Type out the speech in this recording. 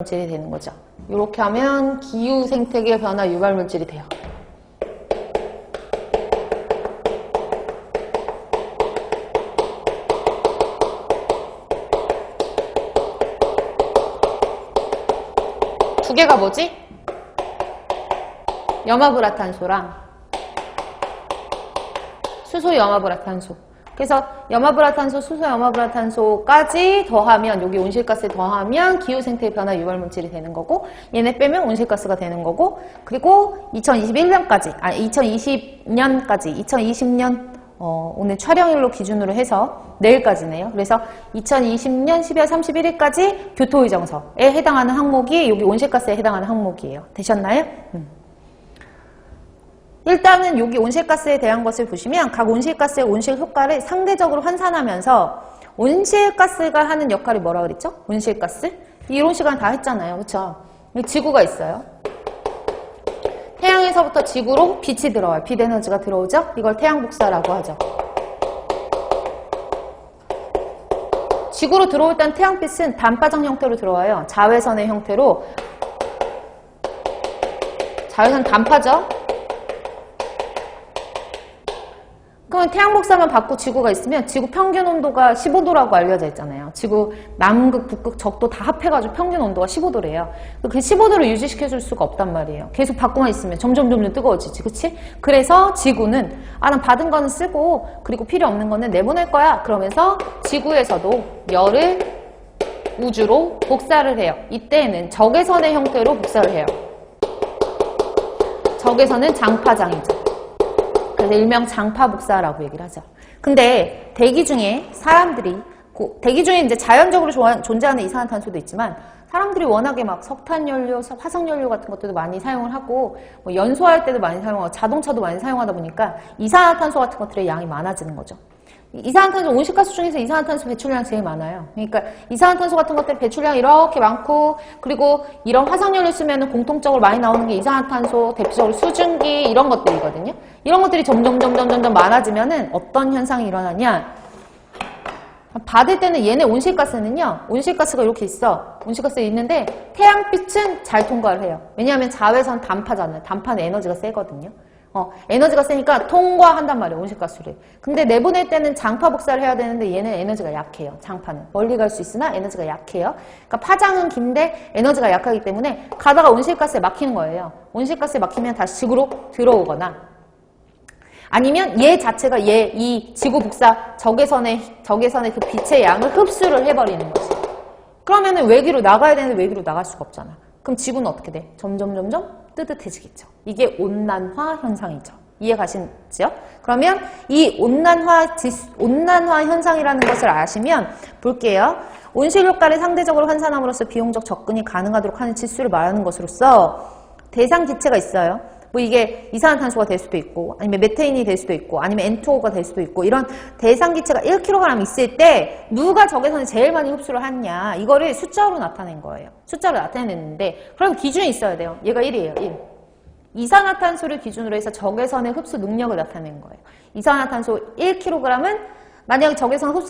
물질이 되는 거죠. 이렇게 하면 기후 생태계 변화 유발 물질이 돼요. 두 개가 뭐지? 염화불화탄소랑 수소 염화불화탄소. 그래서 염화불화탄소, 수소 염화불화탄소까지 더하면 여기 온실가스에 더하면 기후 생태 변화 유발 물질이 되는 거고 얘네 빼면 온실가스가 되는 거고 그리고 2021년까지 아 2020년까지 2020년 어, 오늘 촬영일로 기준으로 해서 내일까지네요. 그래서 2020년 12월 31일까지 교토의정서에 해당하는 항목이 여기 온실가스에 해당하는 항목이에요. 되셨나요? 음. 일단은 여기 온실가스에 대한 것을 보시면 각 온실가스의 온실 효과를 상대적으로 환산하면서 온실가스가 하는 역할이 뭐라 그랬죠? 온실가스? 이론 시간 다 했잖아요. 그렇죠? 지구가 있어요. 태양에서부터 지구로 빛이 들어와요. 빛 에너지가 들어오죠? 이걸 태양 복사라고 하죠. 지구로 들어올 땐 태양빛은 단파정 형태로 들어와요. 자외선의 형태로 자외선 단파죠? 그러면 태양 복사만 받고 지구가 있으면 지구 평균 온도가 15도라고 알려져 있잖아요. 지구 남극, 북극, 적도 다 합해가지고 평균 온도가 15도래요. 그 15도를 유지시켜줄 수가 없단 말이에요. 계속 받고만 있으면 점점 점점 뜨거워지지, 그치? 그래서 지구는 아, 난 받은 거는 쓰고 그리고 필요 없는 거는 내보낼 거야. 그러면서 지구에서도 열을 우주로 복사를 해요. 이때는 적외선의 형태로 복사를 해요. 적외선은 장파장이죠. 그래서 일명 장파 복사라고 얘기를 하죠. 근데 대기 중에 사람들이 대기 중에 이제 자연적으로 존재하는 이산화탄소도 있지만 사람들이 워낙에 막 석탄 연료, 화석 연료 같은 것들도 많이 사용을 하고 뭐 연소할 때도 많이 사용하고 자동차도 많이 사용하다 보니까 이산화탄소 같은 것들의 양이 많아지는 거죠. 이산화탄소 온실가스 중에서 이산화탄소 배출량 제일 많아요. 그러니까 이산화탄소 같은 것들 배출량 이렇게 많고 그리고 이런 화석연료 쓰면 공통적으로 많이 나오는 게 이산화탄소 대표적으로 수증기 이런 것들이거든요. 이런 것들이 점점 점점 점점 많아지면은 어떤 현상이 일어나냐? 받을 때는 얘네 온실가스는요. 온실가스가 이렇게 있어. 온실가스 있는데 태양빛은 잘 통과를 해요. 왜냐하면 자외선 단파잖아요. 단파는 에너지가 세거든요. 어, 에너지가 세니까 통과한단 말이에요, 온실가스를. 근데 내보낼 때는 장파 복사를 해야 되는데 얘는 에너지가 약해요, 장파는. 멀리 갈 수 있으나 에너지가 약해요. 그러니까 파장은 긴데 에너지가 약하기 때문에 가다가 온실가스에 막히는 거예요. 온실가스에 막히면 다시 지구로 들어오거나 아니면 얘 자체가 얘 이 지구 복사 적외선의 적외선의 그 빛의 양을 흡수를 해버리는 거지. 그러면은 외기로 나가야 되는데 외기로 나갈 수가 없잖아. 그럼 지구는 어떻게 돼? 점점 점점 뜨뜻해지겠죠. 이게 온난화 현상이죠. 이해 가시죠? 그러면 이 온난화 온난화 현상이라는 것을 아시면 볼게요. 온실 효과를 상대적으로 환산함으로써 비용적 접근이 가능하도록 하는 지수를 말하는 것으로서 대상 기체가 있어요. 뭐 이게 이산화탄소가 될 수도 있고 아니면 메테인이 될 수도 있고 아니면 N2O가 될 수도 있고 이런 대상 기체가 1kg 있을 때 누가 적외선을 제일 많이 흡수를 하냐 이거를 숫자로 나타낸 거예요. 숫자로 나타냈는데 그럼 기준이 있어야 돼요. 얘가 1이에요. 1. 이산화탄소를 기준으로 해서 적외선의 흡수 능력을 나타낸 거예요. 이산화탄소 1kg은 만약 적외선 흡수